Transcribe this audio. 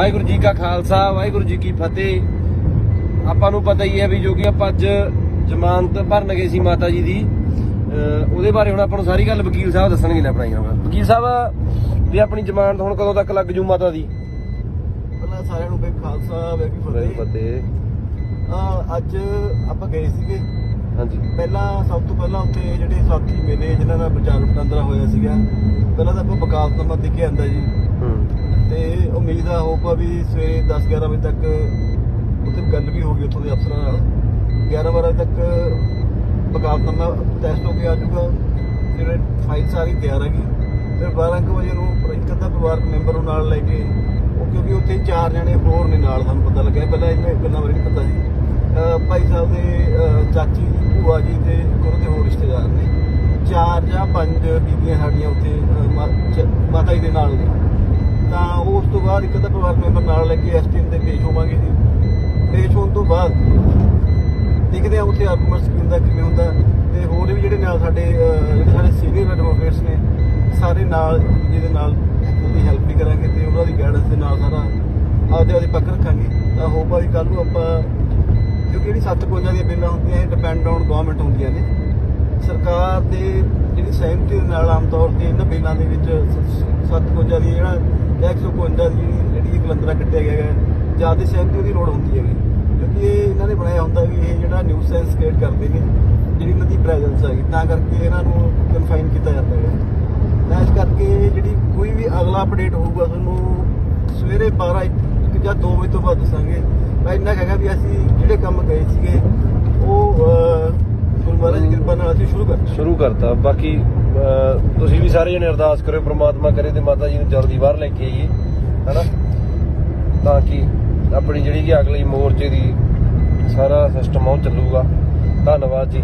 ਵਾਹਿਗੁਰੂ ਜੀ ਕਾ ਖਾਲਸਾ ਵਾਹਿਗੁਰੂ ਜੀ ਕੀ ਫਤਿਹ। ਆਪਾਂ ਨੂੰ ਪਤਾ ਹੀ ਹੈ ਵੀ ਜੋ ਕਿ ਆਪਾਂ ਅੱਜ ਜ਼ਮਾਨਤ ਭਰਨ ਗਏ ਸੀ ਮਾਤਾ ਜੀ ਦੀ ਉਹਦੇ ਬਾਰੇ ਹੁਣ ਆਪਾਂ ਨੂੰ ਸਾਰੀ ਗੱਲ ਵਕੀਲ ਸਾਹਿਬ ਦੱਸਣਗੇ ਨਾ ਬਣਾਈ ਹੁਣ ਵਕੀਲ ਸਾਹਿਬ ਵੀ ਆਪਣੀ ਜ਼ਮਾਨਤ ਹੁਣ ਕਦੋਂ ਤੱਕ ਲੱਗ ਜੂ ਮਾਤਾ ਦੀ? ਪਹਿਲਾਂ ਸਾਰਿਆਂ ਨੂੰ ਬੇ ਖਾਲਸਾ ਵੇ ਕੀ ਵਾਹਿਗੁਰੂ ਫਤਿਹ। ਅੱਜ ਆਪਾਂ ਗਏ ਸੀਗੇ। ਹਾਂਜੀ। ਪਹਿਲਾਂ ਸਭ ਤੋਂ ਪਹਿਲਾਂ ਉੱਥੇ ਜਿਹੜੇ ਸਾਥੀ ਮਿਲੇ ਜਿਨ੍ਹਾਂ ਦਾ ਵਿਚਾਰ ਵਟਾਂਦਰਾ ਹੋਇਆ ਸੀਗਾ ਪਹਿਲਾਂ ਤਾਂ ਆਪਾਂ ਵਕਾਲਤਨਾਮਾ ਦੇ ਕੇ ਆਂਦਾ ਜੀ। ਹੂੰ। ਤੇ ਉਮੀਦ ਆ, ਹੋਪ ਵੀ ਸਵੇਰੇ 10 11 ਵਜੇ ਤੱਕ ਉੱਥੇ ਗੱਲ ਵੀ ਹੋ ਗਈ ਉੱਥੋਂ ਦੇ ਅਫਸਰਾਂ ਨਾਲ। 11 ਵਜੇ ਤੱਕ ਵਕਾਲਤਨਾਮਾ ਟੈਸਟ ਹੋ ਕੇ ਆ ਜਾਊਗਾ। ਫਿਰ ਫਾਈਲ ਸਾਰੀ ਤਿਆਰ ਹੈਗੀ। ਫਿਰ 12 ਕੁ ਵਜੇ ਨੂੰ ਇੱਕ ਅੱਧਾ ਪਰਿਵਾਰਕ ਮੈਂਬਰ ਨੂੰ ਨਾਲ ਲੈ ਕੇ, ਉਹ ਕਿਉਂਕਿ ਉੱਥੇ ਚਾਰ ਜਣੇ ਹੋਰ ਨੇ ਨਾਲ, ਸਾਨੂੰ ਪਤਾ ਲੱਗਿਆ। ਪਹਿਲਾਂ ਇਹਨੇ ਗੱਲਾਂ ਬਾਰੇ ਨਹੀਂ ਪਤਾ ਸੀ। ਭਾਈ ਸਾਹਿਬ ਦੇ ਚਾਚੀ ਜੀ ਭੂਆ ਜੀ ਤੇ ਗੁਰੂ ਦੇ ਹੋਰ ਰਿਸ਼ਤੇਦਾਰ ਨੇ। ਚਾਰ ਜਾਂ ਪੰਜ ਬੀਬੀਆਂ ਸਾਡੀਆਂ ਉੱਥੇ ਮਾ- ਚ- ਮਾਤਾ ਜੀ ਦੇ ਨਾਲ ਨੇ। ਤਾਂ ਉਹ ਉਸ ਤੋਂ ਬਾਅਦ ਇੱਕ ਅੱਧਾ ਪਰਿਵਾਰ ਮੈਂਬਰ ਨਾਲ ਲੈ ਕੇ ਐਸਟੀਐਮ ਤੇ ਪੇਸ਼ ਹੋਵਾਂਗੇ ਜੀ। ਪੇਸ਼ ਹੋਣ ਤੋਂ ਬਾਅਦ ਦੇਖਦੇ ਆ ਉੱਥੇ ਆਰਗੂਮੈਂਟਸ ਕੀ ਹੁੰਦਾ ਕਿਵੇਂ ਹੁੰਦਾ ਤੇ ਹੋਰ ਵੀ ਜਿਹੜੇ ਨਾਲ ਸਾਡੇ ਜਿਹੜੇ ਸਾਡੇ ਸੀਨੀਅਰ ਐਡਵੋਕੇਟਸ ਨੇ, ਸਾਰੇ ਨਾਲ ਜਿਹਦੇ ਨਾਲ ਉਹਦੀ ਹੈਲਪ ਵੀ ਕਰਾਂਗੇ ਤੇ ਉਹਨਾਂ ਦੀ ਗਾਈਡੈਂਸ ਦੇ ਨਾਲ ਸਾਰਾ ਆਪਦੇ ਆਪਦੇ ਪੱਕ ਰੱਖਾਂਗੇ। ਤਾਂ ਹੋਪ ਆ ਵੀ ਕੱਲ ਨੂੰ ਆਪਾਂ ਕਿਉਂਕਿ ਜਿਹੜੀ 751 ਦੀਆਂ ਬਿੱਲਾਂ ਹੁੰਦੀਆਂ, ਇਹ ਡਿਪੈਂਡ ਔਨ ਗਵਰਨਮੈਂਟ ਹੁੰਦੀਆਂ ਨੇ। ਸਰਕਾਰ ਦੇ ਜਿਹੜੀ ਸਹਿਮਤੀ ਦੇ ਨਾਲ ਆਮ ਤੌਰ ਤੇ ਇਹਨਾਂ ਬਿੱਲਾਂ ਦੇ ਵਿੱਚ 751 ਦੀ ਜਿਹੜਾ ਜਾਂ 151 ਦੀ ਜਿਹੜੀ ਇਹ ਕਲੰਦਰਾ ਕੱਟਿਆ ਗਿਆ ਹੈ ਜ਼ਿਆਦਾ ਸਹਿਮਤੀ ਉਹਦੀ ਲੋੜ ਹੁੰਦੀ ਹੈਗੀ। ਕਿਉਂਕਿ ਇਹ ਇਹਨਾਂ ਨੇ ਬਣਾਇਆ ਹੁੰਦਾ ਵੀ ਇਹ ਜਿਹੜਾ ਨਿਊਸੈਂਸ ਕ੍ਰੀਏਟ ਕਰਦੇ ਨੇ, ਜਿਹੜੀ ਇਹਨਾਂ ਦੀ ਪ੍ਰੈਜ਼ੈਂਸ ਹੈਗੀ। ਤਾਂ ਕਰਕੇ ਇਹਨਾਂ ਨੂੰ ਕਨਫਾਈਨ ਕੀਤਾ ਜਾਂਦਾ ਹੈ ਤਾਂ ਇਸ ਕਰਕੇ ਜਿਹੜੀ ਕੋਈ ਵੀ ਅਗਲਾ ਅਪਡੇਟ ਹੋਊਗਾ, ਤੁਹਾਨੂੰ ਸਵੇਰੇ 12 ਇੱਕ ਜਾਂ 2 ਵਜੇ ਤੋਂ ਬਾਅਦ ਦੱਸਾਂਗੇ। ਮੈਂ ਇੰਨਾ ਕਹਾਂਗਾ ਵੀ ਅਸੀਂ ਜਿਹੜੇ ਕੰਮ ਗਏ ਸੀਗੇ, ਉਹ ਅਹ, ਗੁਰੂ ਮਹਾਰਾਜ ਦੀ ਕਿਰਪਾ ਨਾਲ ਅਸੀਂ ਸ਼ੁਰੂ ਕਰ ਸ਼ੁਰੂ ਕਰਤਾ। ਬਾਕੀ ਅਹ, ਤੁਸੀਂ ਵੀ ਸਾਰੇ ਜਣੇ ਅਰਦਾਸ ਕਰਿਓ ਪ੍ਰਮਾਤਮਾ ਕਰੇ ਤੇ ਮਾਤਾ ਜੀ ਨੂੰ ਜਲਦੀ ਬਾਹਰ ਲੈ ਕੇ ਆਈਏ ਹੈਨਾ? ਤਾਂ ਕਿ ਆਪਣੀ ਜਿਹੜੀ ਕਿ ਅਗਲੀ ਮੋਰਚੇ ਦੀ ਸਾਰਾ ਸਿਸਟਮ ਉਹ ਚੱਲੂਗਾ। ਧੰਨਵਾਦ ਜੀ।